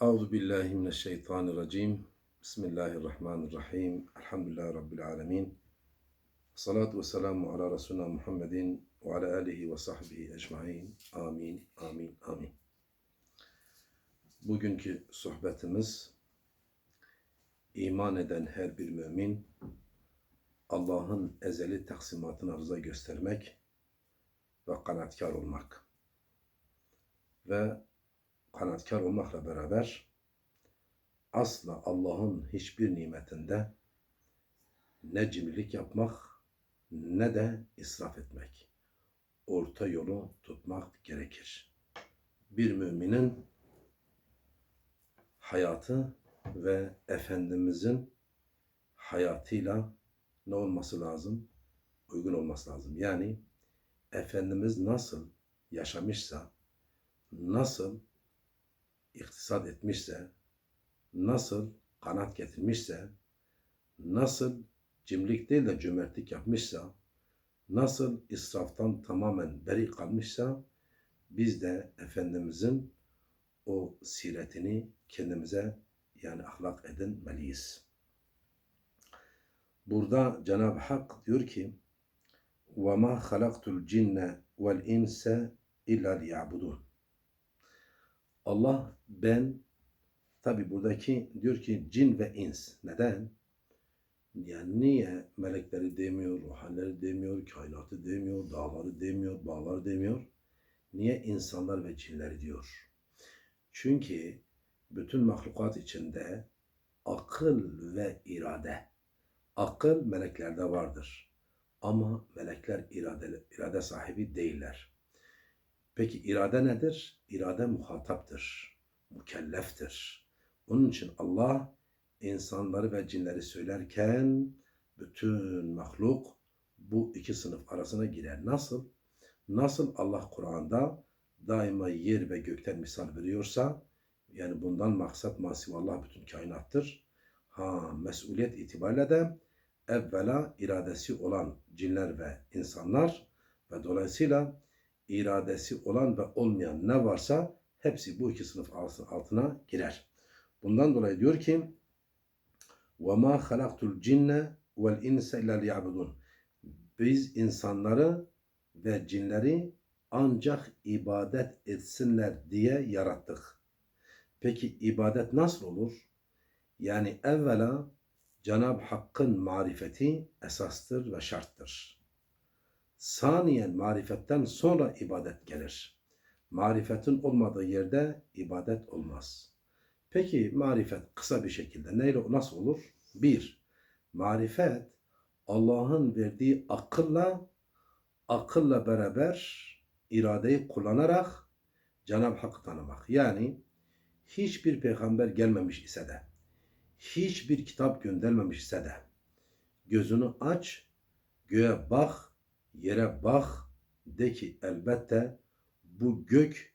Euzu billahi mineşşeytanirracim. Bismillahirrahmanirrahim. Elhamdülillahi rabbil alamin. Salatu ve selamu ala Resulina Muhammedin ve ala alihi ve sahbihi ecmaîn. Amin. Amin. Amin. Bugünkü sohbetimiz iman eden her bir mümin Allah'ın ezeli taksimatına rıza göstermek ve kanaatkar olmak. Ve kanaatkar olmakla beraber asla Allah'ın hiçbir nimetinde ne cimrilik yapmak ne de israf etmek. Orta yolu tutmak gerekir. Bir müminin hayatı ve Efendimizin hayatıyla ne olması lazım? Uygun olması lazım. Yani Efendimiz nasıl yaşamışsa, nasıl iktisat etmişse, nasıl kanat getirmişse, nasıl cimrilik değil de cömertlik yapmışsa, nasıl israftan tamamen beri kalmışsa, biz de Efendimizin o siretini kendimize yani ahlak edinmeliyiz. Burada Cenab-ı Hak diyor ki وَمَا خَلَقْتُ الْجِنَّ وَالْاِنْسَ اِلَّا لِيَعْبُدُونَ Allah ben tabi buradaki diyor ki cin ve ins. Neden? Yani niye melekleri demiyor, ruhanları demiyor, kainatı demiyor, dağları demiyor, bağları demiyor? Niye insanlar ve cinleri diyor? Çünkü bütün mahlukat içinde akıl ve irade. Akıl meleklerde vardır. Ama melekler irade, irade sahibi değiller. Peki irade nedir? İrade muhataptır, mükelleftir. Onun için Allah insanları ve cinleri söylerken bütün mahluk bu iki sınıf arasına girer. Nasıl? Nasıl Allah Kur'an'da daima yer ve gökten misal veriyorsa yani bundan maksat masivallah bütün kainattır. Ha mesuliyet itibariyle de evvela iradesi olan cinler ve insanlar ve dolayısıyla iradesi olan ve olmayan ne varsa hepsi bu iki sınıf altına girer. Bundan dolayı diyor ki وَمَا خَلَقْتُ الْجِنَّ وَالْاِنْسَ اِلَّا لِيَعْبُدُونَ Biz insanları ve cinleri ancak ibadet etsinler diye yarattık. Peki ibadet nasıl olur? Yani evvela Cenab-ı Hakk'ın marifeti esastır ve şarttır. Saniyen marifetten sonra ibadet gelir. Marifetin olmadığı yerde ibadet olmaz. Peki marifet kısa bir şekilde neyle nasıl olur? Bir, marifet Allah'ın verdiği akılla akılla beraber iradeyi kullanarak Cenab-ı Hakk'ı tanımak. Yani hiçbir peygamber gelmemiş ise de hiçbir kitap göndermemiş ise de gözünü aç, göğe bak, yere bak, de ki elbette bu gök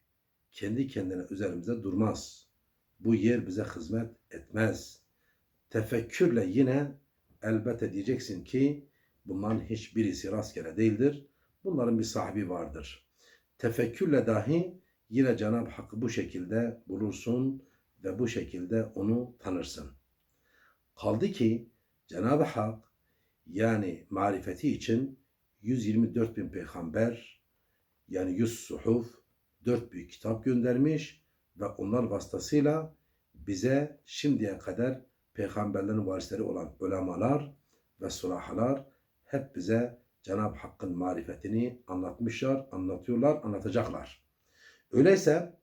kendi kendine üzerimize durmaz. Bu yer bize hizmet etmez. Tefekkürle yine elbette diyeceksin ki bunların hiçbirisi rastgele değildir. Bunların bir sahibi vardır. Tefekkürle dahi yine Cenab-ı Hakk'ı bu şekilde bulursun ve bu şekilde onu tanırsın. Kaldı ki Cenab-ı Hak yani marifeti için 124 bin peygamber yani 100 suhuf 4 büyük kitap göndermiş ve onlar vasıtasıyla bize şimdiye kadar peygamberlerin varisleri olan ulemalar ve sulahalar hep bize Cenab-ı Hakk'ın marifetini anlatmışlar, anlatıyorlar, anlatacaklar. Öyleyse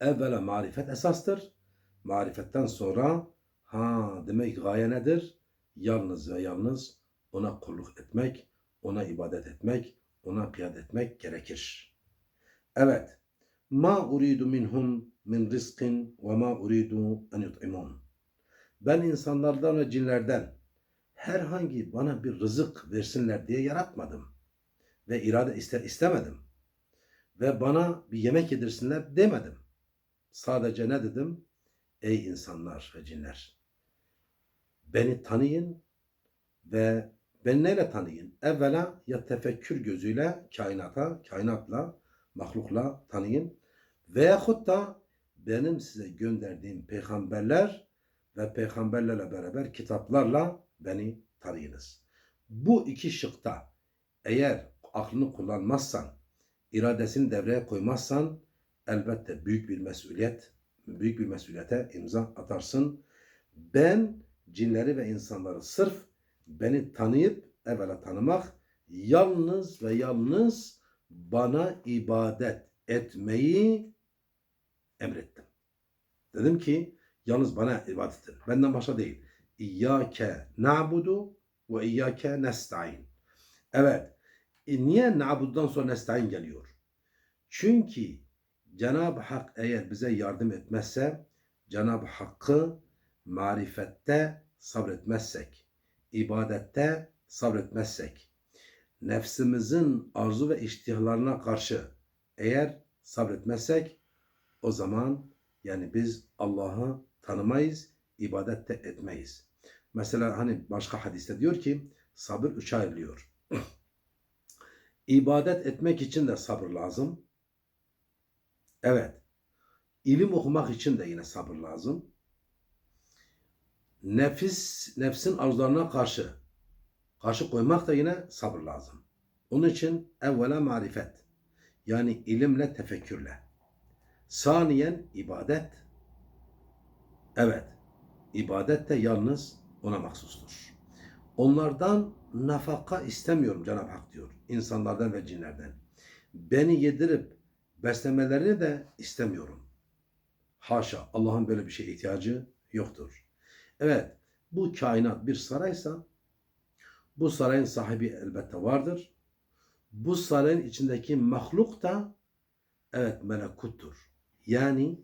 evvela marifet esastır. Marifetten sonra Ha demek gaye nedir? Yalnız ve yalnız ona kulluk etmek, ona ibadet etmek, ona piyade etmek gerekir. Evet. Ma uridu minhum min rizkin ve ma uridu en yut'imun. Ben insanlardan ve cinlerden herhangi bana bir rızık versinler diye yaratmadım. Ve irade ister istemedim. Ve bana bir yemek yedirsinler demedim. Sadece ne dedim? Ey insanlar ve cinler! Beni tanıyın ve ben neyle tanıyın? Evvela ya tefekkür gözüyle kainata, kainatla, mahlukla tanıyın. Veyahut da benim size gönderdiğim peygamberler ve peygamberlerle beraber kitaplarla beni tanıyınız. Bu iki şıkta eğer aklını kullanmazsan, iradesini devreye koymazsan elbette büyük bir mesuliyet, büyük bir mesuliyete imza atarsın. Ben cinleri ve insanları sırf beni tanıyıp evvela tanımak, yalnız ve yalnız bana ibadet etmeyi emrettim. Dedim ki yalnız bana ibadet edin. Benden başka değil. İyyâke na'budu ve iyyâke nesta'in. Evet. E niye na'buddan sonra nesta'in geliyor? Çünkü Cenab-ı Hak eğer bize yardım etmezse Cenab-ı Hakk'ı marifette sabretmezsek, ibadette sabretmezsek, nefsimizin arzu ve iştihlarına karşı eğer sabretmezsek o zaman yani biz Allah'ı tanımayız, ibadette etmeyiz. Mesela hani başka hadiste diyor ki sabır üçe ayrılıyor. İbadet etmek için de sabır lazım. Evet. İlim okumak için de yine sabır lazım. Nefis, nefsin arzularına karşı karşı koymak da yine sabır lazım. Onun için evvela marifet. Yani ilimle, tefekkürle. Saniyen ibadet. Evet. ibadet de yalnız ona mahsustur. Onlardan nafaka istemiyorum Cenab-ı Hak diyor. İnsanlardan ve cinlerden. Beni yedirip beslemelerini de istemiyorum. Haşa Allah'ın böyle bir şeye ihtiyacı yoktur. Evet bu kainat bir saraysa bu sarayın sahibi elbette vardır. Bu sarayın içindeki mahluk da evet melekuttur. Yani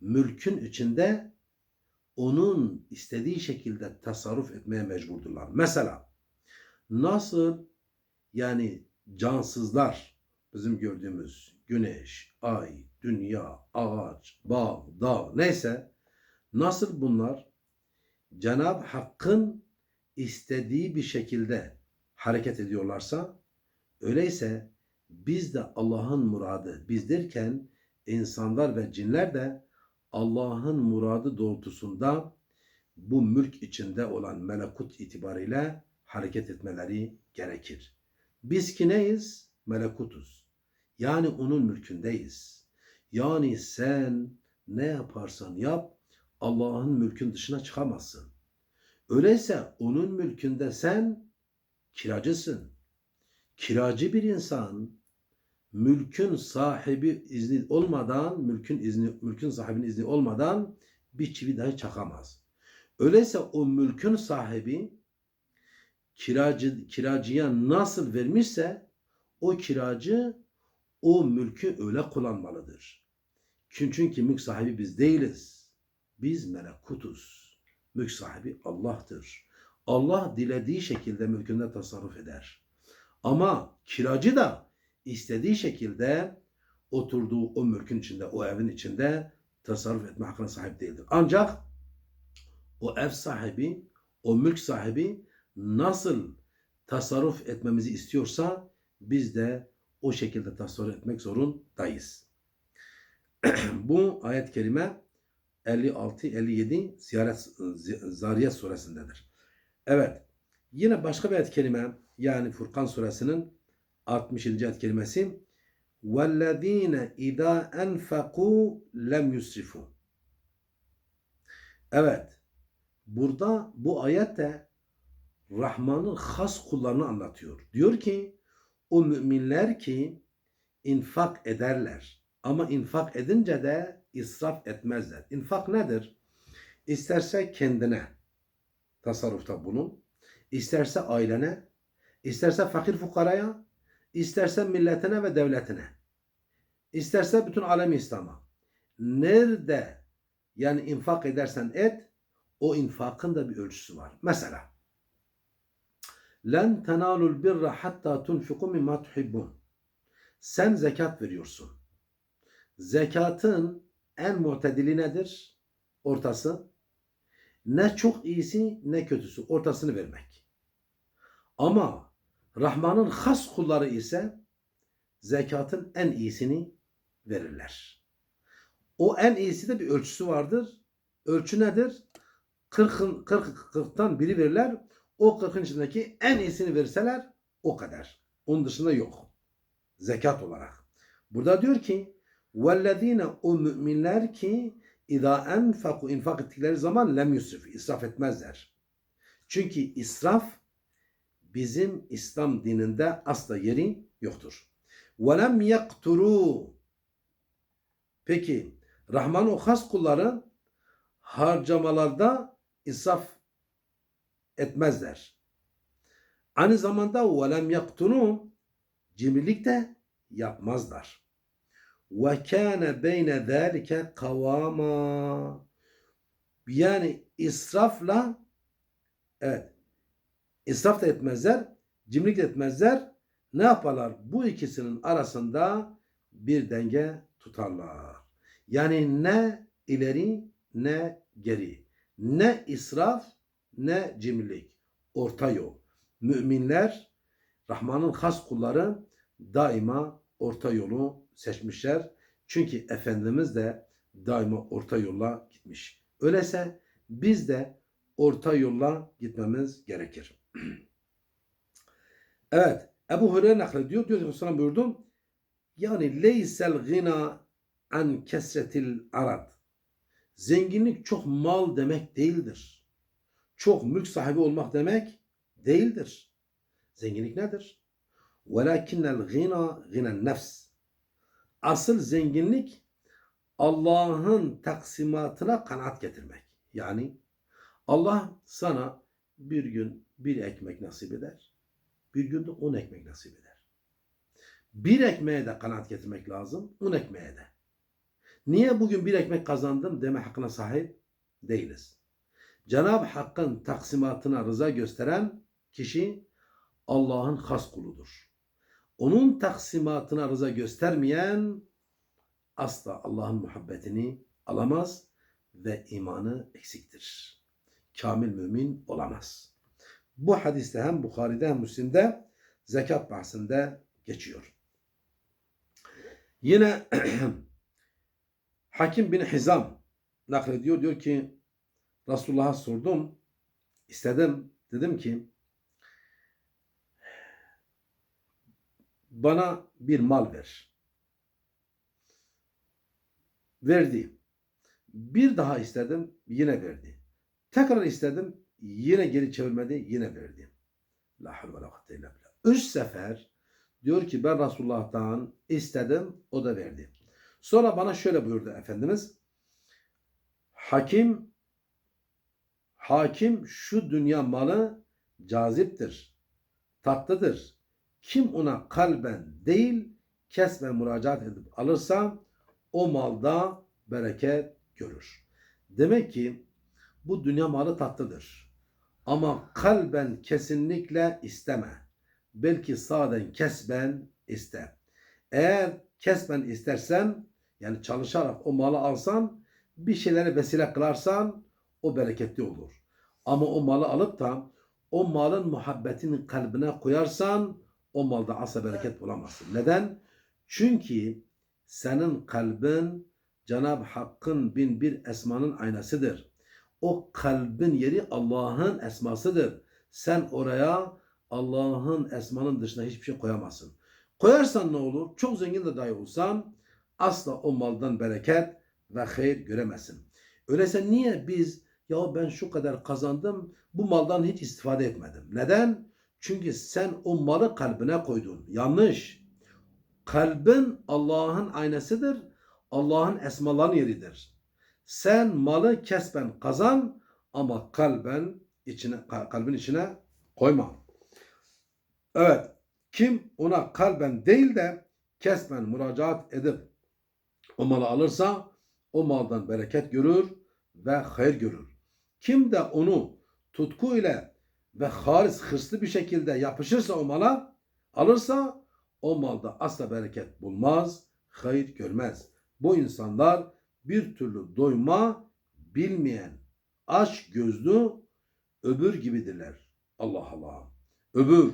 mülkün içinde onun istediği şekilde tasarruf etmeye mecburdurlar. Mesela nasıl yani cansızlar bizim gördüğümüz güneş, ay, dünya, ağaç, bağ, dağ neyse nasıl bunlar Cenab-ı Hakk'ın istediği bir şekilde hareket ediyorlarsa öyleyse biz de Allah'ın muradı biz derken insanlar ve cinler de Allah'ın muradı doğrultusunda bu mülk içinde olan melekut itibariyle hareket etmeleri gerekir. Biz ki neyiz? Melekutuz. Yani onun mülkündeyiz. Yani sen ne yaparsan yap Allah'ın mülkün dışına çıkamazsın. Öyleyse onun mülkünde sen kiracısın. Kiracı bir insan mülkün sahibi izni olmadan, mülkün izni mülkün sahibinin izni olmadan bir çivi dahi çakamaz. Öyleyse o mülkün sahibi kiracı kiracıya nasıl vermişse o kiracı o mülkü öyle kullanmalıdır. Çünkü mülk sahibi biz değiliz. Biz melekutuz. Mülk sahibi Allah'tır. Allah dilediği şekilde mülkünde tasarruf eder. Ama kiracı da istediği şekilde oturduğu o mülkün içinde, o evin içinde tasarruf etme hakkına sahip değildir. Ancak o ev sahibi, o mülk sahibi nasıl tasarruf etmemizi istiyorsa biz de o şekilde tasarruf etmek zorundayız. Bu ayet-i kerime 56-57 Ziyaret Zariyet suresindedir. Evet. Yine başka bir ayet-i kerime yani Furkan suresinin 60. ayet kelimesi وَالَّذ۪ينَ اِذَا اَنْفَقُوا لَمْ يُسْرِفُوا Evet. Burada bu ayette Rahman'ın has kullarını anlatıyor. Diyor ki o müminler ki infak ederler. ama infak edince de israf etmezler. İnfak nedir? İsterse kendine tasarrufta bulun, isterse ailene, isterse fakir fukaraya, isterse milletine ve devletine, isterse bütün alem İslam'a. Nerede yani infak edersen et, o infakın da bir ölçüsü var. Mesela Len tenalul birra hatta tunfiku mimma tuhibbun. Sen zekat veriyorsun. Zekatın en muhtedili nedir? Ortası. Ne çok iyisi ne kötüsü. Ortasını vermek. Ama Rahman'ın has kulları ise zekatın en iyisini verirler. O en iyisi de bir ölçüsü vardır. Ölçü nedir? 40'ın 40 40'tan biri verirler. O 40'ın içindeki en iyisini verseler o kadar. Onun dışında yok. Zekat olarak. Burada diyor ki vellezine o müminler ki İza enfaku infak ettikleri zaman lem yusrif. israf etmezler. Çünkü israf bizim İslam dininde asla yeri yoktur. Lem yakturu. Peki Rahman o has kulları harcamalarda israf etmezler. Aynı zamanda lem yaktunu cimrilik de yapmazlar. Ve kâne beyne zâlike kavama. Yani israfla evet israf da etmezler, cimrilik de etmezler. Ne yaparlar? Bu ikisinin arasında bir denge tutarlar. Yani ne ileri ne geri. Ne israf ne cimrilik. Orta yol. Müminler Rahman'ın has kulları daima orta yolu seçmişler. Çünkü Efendimiz de daima orta yolla gitmiş. Öyleyse biz de orta yolla gitmemiz gerekir. evet. Ebu Hureyre naklediyor. Diyor ki Resulullah buyurdum. Yani leysel gina an kesretil arad. Zenginlik çok mal demek değildir. Çok mülk sahibi olmak demek değildir. Zenginlik nedir? Velakinnel gina ginen nefs. Asıl zenginlik Allah'ın taksimatına kanaat getirmek. Yani Allah sana bir gün bir ekmek nasip eder. Bir gün de on ekmek nasip eder. Bir ekmeğe de kanaat getirmek lazım. On ekmeğe de. Niye bugün bir ekmek kazandım deme hakkına sahip değiliz. Cenab-ı Hakk'ın taksimatına rıza gösteren kişi Allah'ın has kuludur. Onun taksimatına rıza göstermeyen asla Allah'ın muhabbetini alamaz ve imanı eksiktir. Kamil mümin olamaz. Bu hadiste hem Bukhari'de hem Müslim'de zekat bahsinde geçiyor. Yine Hakim bin Hizam naklediyor. Diyor ki Resulullah'a sordum. istedim. Dedim ki bana bir mal ver. Verdi. Bir daha istedim. Yine verdi. Tekrar istedim. Yine geri çevirmedi. Yine verdi. La havle ve la kuvvete. Üç sefer diyor ki ben Resulullah'tan istedim. O da verdi. Sonra bana şöyle buyurdu Efendimiz. Hakim hakim şu dünya malı caziptir, tatlıdır. Kim ona kalben değil kesme müracaat edip alırsa o malda bereket görür. Demek ki bu dünya malı tatlıdır. Ama kalben kesinlikle isteme. Belki sağdan kesben iste. Eğer kesben istersen yani çalışarak o malı alsan bir şeylere vesile kılarsan o bereketli olur. Ama o malı alıp da o malın muhabbetini kalbine koyarsan o malda asla bereket bulamazsın. Neden? Çünkü senin kalbin Cenab-ı Hakk'ın bin bir esmanın aynasıdır. O kalbin yeri Allah'ın esmasıdır. Sen oraya Allah'ın esmanın dışında hiçbir şey koyamazsın. Koyarsan ne olur? Çok zengin de dahi olsan asla o maldan bereket ve hayır göremezsin. Öyleyse niye biz ya ben şu kadar kazandım bu maldan hiç istifade etmedim. Neden? Çünkü sen o malı kalbine koydun. Yanlış. Kalbin Allah'ın aynasıdır. Allah'ın esmaların yeridir. Sen malı kesben kazan ama kalben içine kalbin içine koyma. Evet. Kim ona kalben değil de kesben müracaat edip o malı alırsa o maldan bereket görür ve hayır görür. Kim de onu tutku ile ve halis hırslı bir şekilde yapışırsa o mala alırsa o malda asla bereket bulmaz, hayır görmez. Bu insanlar bir türlü doyma bilmeyen aç gözlü öbür gibidirler. Allah Allah. Öbür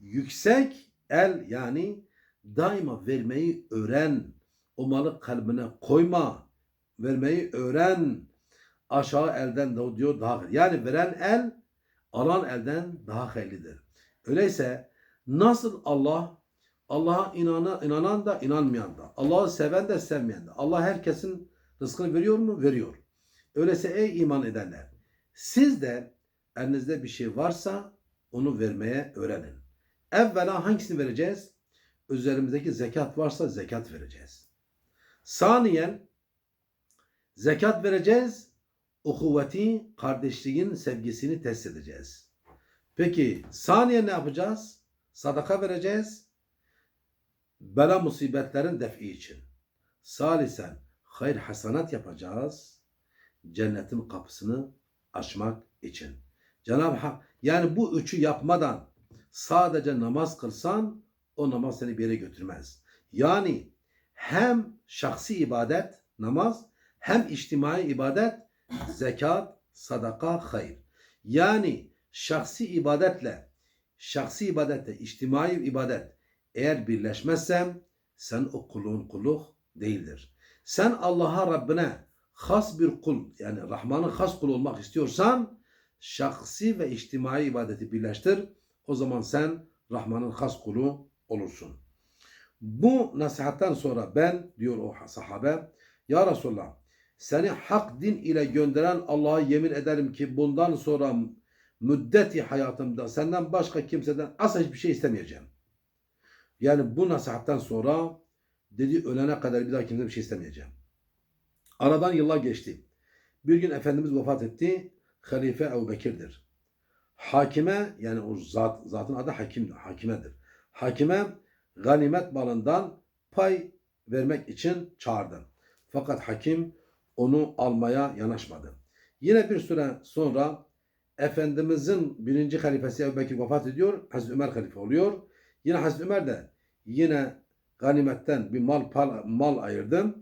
yüksek el yani daima vermeyi öğren. O malı kalbine koyma. vermeyi öğren. Aşağı elden de diyor daha. Yani veren el alan elden daha hayırlıdır. Öyleyse nasıl Allah Allah'a inanan, inanan da inanmayan da Allah'ı seven de sevmeyen de Allah herkesin rızkını veriyor mu? Veriyor. Öyleyse ey iman edenler siz de elinizde bir şey varsa onu vermeye öğrenin. Evvela hangisini vereceğiz? Üzerimizdeki zekat varsa zekat vereceğiz. Saniyen zekat vereceğiz. Uhuvveti, kardeşliğin sevgisini test edeceğiz. Peki saniye ne yapacağız? Sadaka vereceğiz. Bela musibetlerin defi için. Salisen hayır hasanat yapacağız. Cennetin kapısını açmak için. Cenab-ı Hak yani bu üçü yapmadan sadece namaz kılsan o namaz seni bir yere götürmez. Yani hem şahsi ibadet namaz hem içtimai ibadet zekat, sadaka, hayır. Yani şahsi ibadetle şahsi ibadetle içtimai ibadet eğer birleşmezsem sen o kulun kuluk değildir. Sen Allah'a Rabbine has bir kul yani Rahman'ın has kulu olmak istiyorsan şahsi ve içtimai ibadeti birleştir. O zaman sen Rahman'ın has kulu olursun. Bu nasihattan sonra ben diyor o sahabe ya Resulallah seni hak din ile gönderen Allah'a yemin ederim ki bundan sonra müddeti hayatımda senden başka kimseden asla hiçbir şey istemeyeceğim. Yani bu nasihattan sonra dedi ölene kadar bir daha kimseden bir şey istemeyeceğim. Aradan yıllar geçti. Bir gün Efendimiz vefat etti. Halife Ebu Bekir'dir. Hakime yani o zat, zatın adı hakim, hakimedir. Hakime ganimet malından pay vermek için çağırdı. Fakat hakim onu almaya yanaşmadı. Yine bir süre sonra Efendimizin birinci halifesi Ebu Bekir vefat ediyor. Hazreti Ömer halife oluyor. Yine Hazreti Ömer de yine ganimetten bir mal mal ayırdı.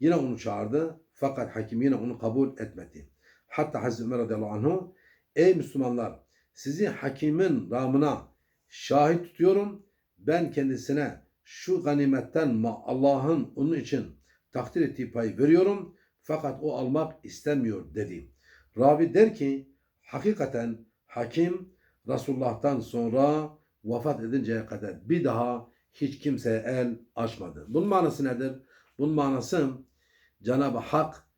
Yine onu çağırdı. Fakat hakim yine onu kabul etmedi. Hatta Hazreti Ömer radıyallahu anh'u ey Müslümanlar sizi hakimin ramına şahit tutuyorum. Ben kendisine şu ganimetten Allah'ın onun için takdir ettiği payı veriyorum. Fakat o almak istemiyor dedi. Ravi der ki hakikaten hakim Resulullah'tan sonra vefat edinceye kadar bir daha hiç kimseye el açmadı. Bunun manası nedir? Bunun manası Cenab-ı Hak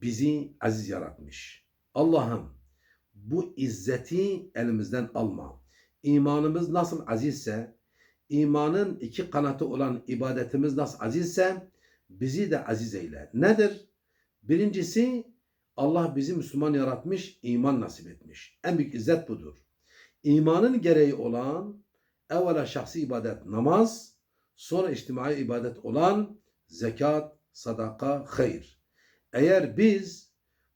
bizi aziz yaratmış. Allah'ım bu izzeti elimizden alma. İmanımız nasıl azizse, imanın iki kanatı olan ibadetimiz nasıl azizse bizi de aziz eyle. Nedir? Birincisi Allah bizi Müslüman yaratmış, iman nasip etmiş. En büyük izzet budur. İmanın gereği olan evvela şahsi ibadet namaz, sonra içtimai ibadet olan zekat, sadaka, hayır. Eğer biz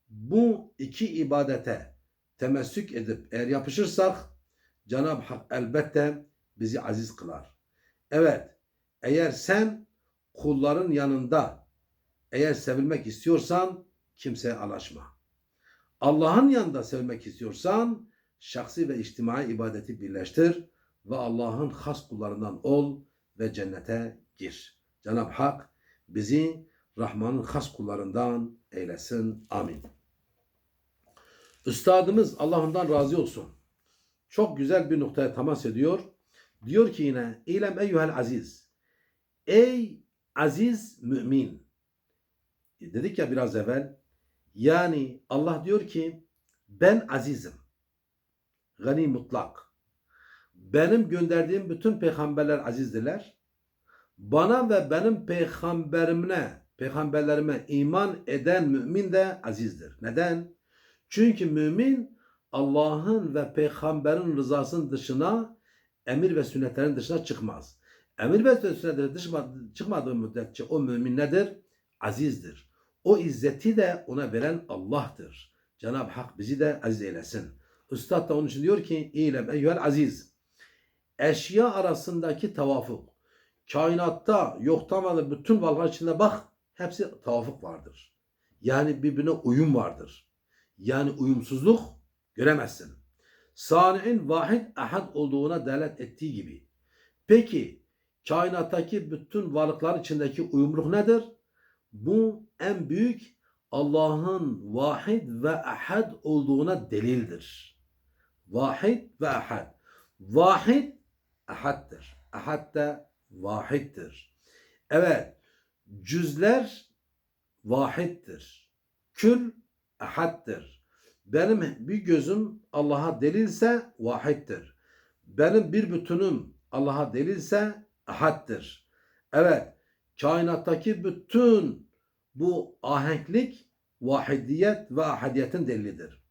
bu iki ibadete temessük edip eğer yapışırsak Cenab-ı Hak elbette bizi aziz kılar. Evet, eğer sen kulların yanında eğer sevilmek istiyorsan kimseye alaşma. Allah'ın yanında sevmek istiyorsan şahsi ve içtimai ibadeti birleştir ve Allah'ın has kullarından ol ve cennete gir. Cenab-ı Hak bizi Rahman'ın has kullarından eylesin. Amin. Üstadımız Allah'ından razı olsun. Çok güzel bir noktaya temas ediyor. Diyor ki yine İlem eyyuhel aziz. Ey aziz mümin. Dedik ya biraz evvel. Yani Allah diyor ki ben azizim. Gani mutlak. Benim gönderdiğim bütün peygamberler azizdiler. Bana ve benim peygamberimle, peygamberlerime iman eden mümin de azizdir. Neden? Çünkü mümin Allah'ın ve peygamberin rızasının dışına emir ve sünnetlerin dışına çıkmaz. Emir ve sünnetlerin dışına çıkmadığı müddetçe o mümin nedir? Azizdir. O izzeti de ona veren Allah'tır. Cenab-ı Hak bizi de aziz eylesin. Üstad da onun için diyor ki İlem eyyühel aziz. Eşya arasındaki tavafuk. Kainatta yoktan var bütün varlıklar içinde bak hepsi tavafuk vardır. Yani birbirine uyum vardır. Yani uyumsuzluk göremezsin. Sani'in vahid ahad olduğuna delalet ettiği gibi. Peki kainattaki bütün varlıklar içindeki uyumluluk nedir? Bu en büyük Allah'ın vahid ve ahad olduğuna delildir. Vahid ve ahad. Vahid ahaddır. Ahad da vahiddir. Evet, cüzler vahiddir. Kül ahaddır. Benim bir gözüm Allah'a delilse vahiddir. Benim bir bütünüm Allah'a delilse ahaddır. Evet, kainattaki bütün bu ahenklik vahidiyet ve ahadiyetin delilidir.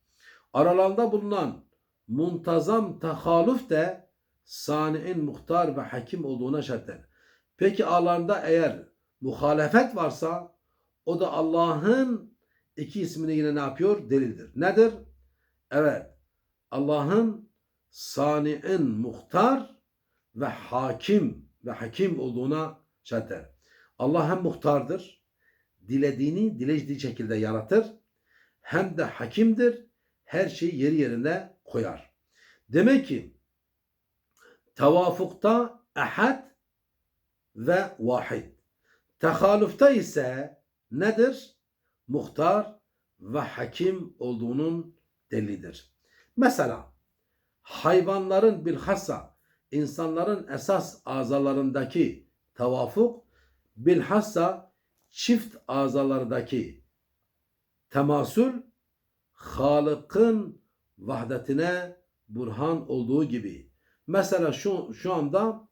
Aralarında bulunan muntazam tehalüf de sani'in muhtar ve hakim olduğuna şartdır. Peki aralarında eğer muhalefet varsa o da Allah'ın iki ismini yine ne yapıyor? Delildir. Nedir? Evet. Allah'ın sani'in muhtar ve hakim ve hakim olduğuna şartdır. Allah hem muhtardır, dilediğini dilediği şekilde yaratır, hem de hakimdir, her şeyi yeri yerine koyar. Demek ki tevafukta ahad ve vahid. Tehalüfte ise nedir? Muhtar ve hakim olduğunun delilidir. Mesela hayvanların bilhassa insanların esas azalarındaki tevafuk bilhassa çift azalardaki temasül Halık'ın vahdetine burhan olduğu gibi. Mesela şu, şu anda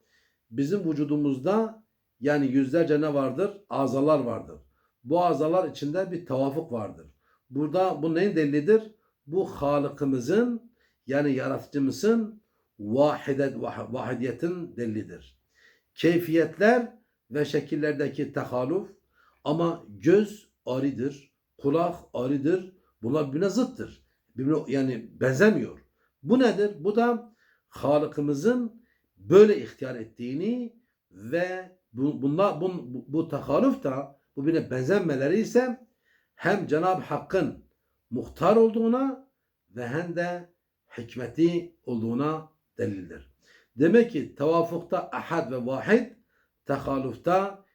bizim vücudumuzda yani yüzlerce ne vardır? Azalar vardır. Bu azalar içinde bir tevafuk vardır. Burada bu neyin delilidir? Bu Halık'ımızın yani yaratıcımızın vahidet, vah- vahidiyetin delilidir. Keyfiyetler ve şekillerdeki tehaluf ama göz aridir, kulak aridir. Bunlar birbirine zıttır. Birbirine yani benzemiyor. Bu nedir? Bu da Halık'ımızın böyle ihtiyar ettiğini ve bu, bunlar, bu, bu, bu tehalüf da bu birbirine benzemeleri ise hem Cenab-ı Hakk'ın muhtar olduğuna ve hem de hikmeti olduğuna delildir. Demek ki tevafukta ahad ve vahid, tehalufta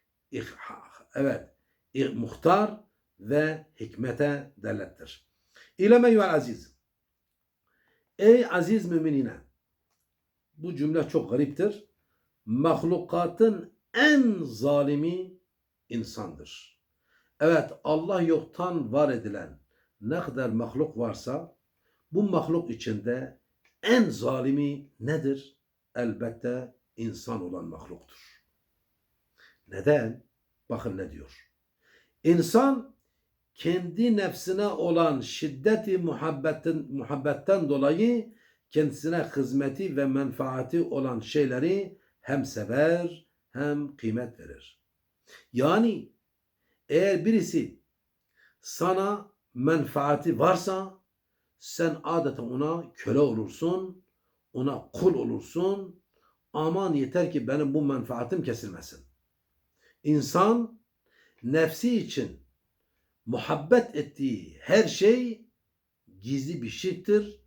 evet, muhtar ve hikmete delettir. İleme yuval aziz. Ey aziz müminine. Bu cümle çok gariptir. Mahlukatın en zalimi insandır. Evet Allah yoktan var edilen ne kadar mahluk varsa bu mahluk içinde en zalimi nedir? Elbette insan olan mahluktur. Neden? Bakın ne diyor. İnsan kendi nefsine olan şiddeti muhabbetin, muhabbetten dolayı kendisine hizmeti ve menfaati olan şeyleri hem sever hem kıymet verir. Yani eğer birisi sana menfaati varsa sen adeta ona köle olursun, ona kul olursun. Aman yeter ki benim bu menfaatim kesilmesin. İnsan nefsi için muhabbet ettiği her şey gizli bir şirktir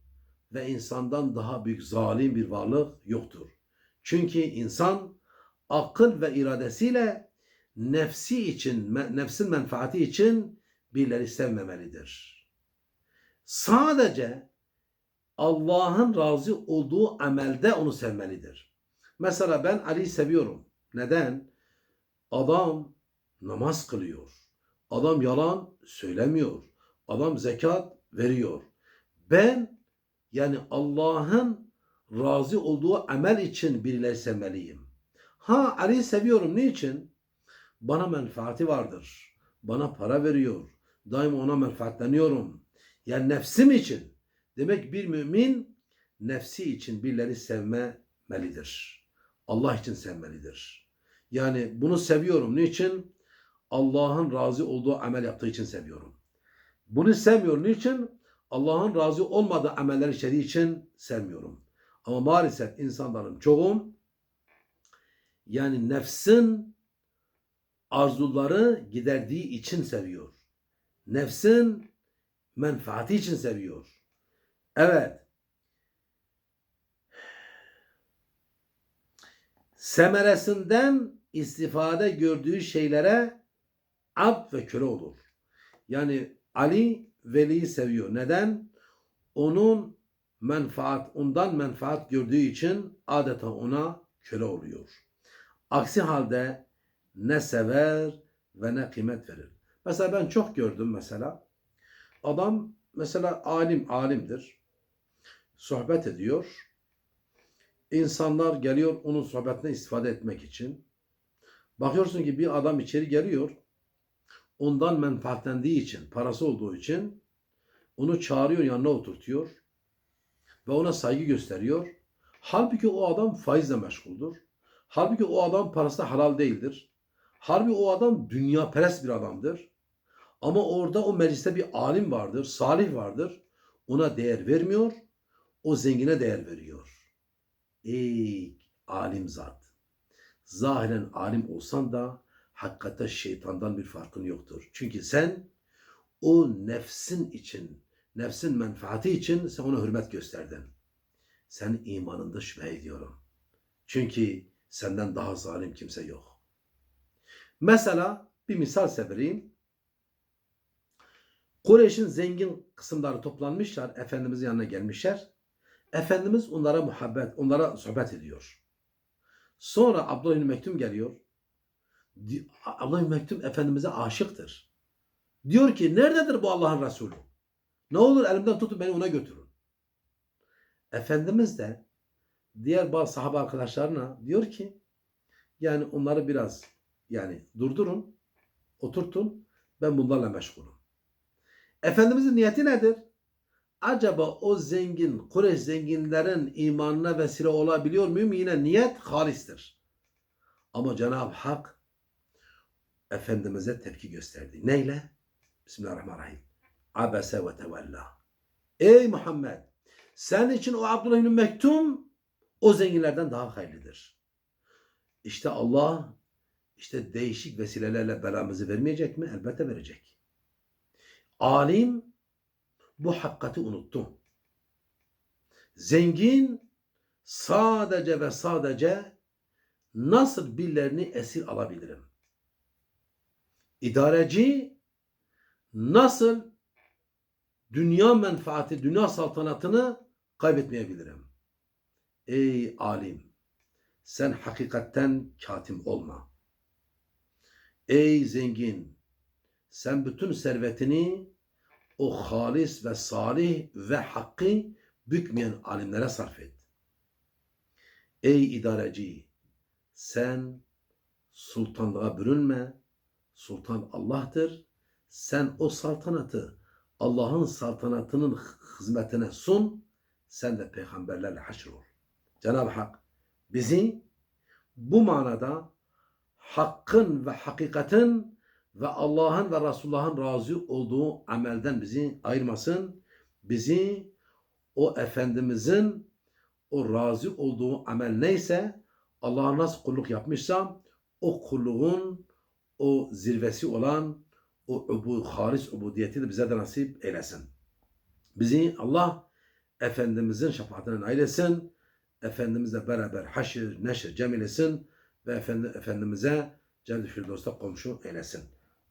ve insandan daha büyük zalim bir varlık yoktur. Çünkü insan akıl ve iradesiyle nefsi için, nefsin menfaati için birileri sevmemelidir. Sadece Allah'ın razı olduğu amelde onu sevmelidir. Mesela ben Ali'yi seviyorum. Neden? Adam namaz kılıyor. Adam yalan söylemiyor. Adam zekat veriyor. Ben yani Allah'ın razı olduğu amel için birileri sevmeliyim. Ha Ali'yi seviyorum. Niçin? Bana menfaati vardır. Bana para veriyor. Daima ona menfaatleniyorum. Yani nefsim için. Demek bir mümin nefsi için birileri sevmelidir. Allah için sevmelidir. Yani bunu seviyorum. Niçin? Allah'ın razı olduğu amel yaptığı için seviyorum. Bunu sevmiyorum. Niçin? Allah'ın razı olmadığı ameller işlediği için sevmiyorum. Ama maalesef insanların çoğu yani nefsin arzuları giderdiği için seviyor. Nefsin menfaati için seviyor. Evet. Semeresinden istifade gördüğü şeylere abd ve köle olur. Yani Ali veliyi seviyor. Neden? Onun menfaat, ondan menfaat gördüğü için adeta ona köle oluyor. Aksi halde ne sever ve ne kıymet verir. Mesela ben çok gördüm mesela. Adam mesela alim alimdir. Sohbet ediyor. İnsanlar geliyor onun sohbetine istifade etmek için. Bakıyorsun ki bir adam içeri geliyor. Ondan menfaatlendiği için, parası olduğu için onu çağırıyor yanına oturtuyor ve ona saygı gösteriyor. Halbuki o adam faizle meşguldür. Halbuki o adam parası da halal değildir. Halbuki o adam dünya perest bir adamdır. Ama orada o mecliste bir alim vardır, salih vardır. Ona değer vermiyor, o zengine değer veriyor. Ey alim zat! Zahiren alim olsan da hakikaten şeytandan bir farkın yoktur. Çünkü sen o nefsin için, nefsin menfaati için sen ona hürmet gösterdin. Sen imanında şüphe ediyorum. Çünkü senden daha zalim kimse yok. Mesela bir misal vereyim. Kureyş'in zengin kısımları toplanmışlar. Efendimizin yanına gelmişler. Efendimiz onlara muhabbet, onlara sohbet ediyor. Sonra Abdullah bin Mektum geliyor. Abdullah Mektum Efendimiz'e aşıktır. Diyor ki nerededir bu Allah'ın Resulü? Ne olur elimden tutun beni ona götürün. Efendimiz de diğer bazı sahabe arkadaşlarına diyor ki yani onları biraz yani durdurun, oturtun ben bunlarla meşgulüm. Efendimizin niyeti nedir? Acaba o zengin, Kureyş zenginlerin imanına vesile olabiliyor muyum? Yine niyet halistir. Ama Cenab-ı Hak Efendimiz'e tepki gösterdi. Neyle? Bismillahirrahmanirrahim. Abese ve tevella. Ey Muhammed! Senin için o Abdullah bin Mektum o zenginlerden daha hayırlıdır. İşte Allah işte değişik vesilelerle belamızı vermeyecek mi? Elbette verecek. Alim bu hakikati unuttu. Zengin sadece ve sadece nasıl birilerini esir alabilirim? İdareci nasıl dünya menfaati, dünya saltanatını kaybetmeyebilirim? Ey alim! Sen hakikatten katim olma. Ey zengin! Sen bütün servetini o halis ve salih ve hakkı bükmeyen alimlere sarf et. Ey idareci! Sen sultanlığa bürünme. Sultan Allah'tır. Sen o saltanatı Allah'ın saltanatının hizmetine sun. Sen de peygamberlerle haşr ol. Cenab-ı Hak bizi bu manada hakkın ve hakikatin ve Allah'ın ve Resulullah'ın razı olduğu amelden bizi ayırmasın. Bizi o Efendimizin o razı olduğu amel neyse Allah'a nasıl kulluk yapmışsam o kulluğun o zirvesi olan o ubu, halis ubudiyeti de bize de nasip eylesin. Bizi Allah Efendimizin şefaatine nail. Efendimizle beraber haşir, neşir, cem eylesin ve Efendi, Efendimiz'e Cennet-i Firdevs'te komşu eylesin.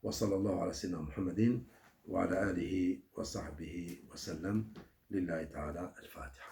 Ve sallallahu aleyhi ve Muhammedin ve ala alihi ve sahbihi ve sellem. Lillahi Teala El Fatiha.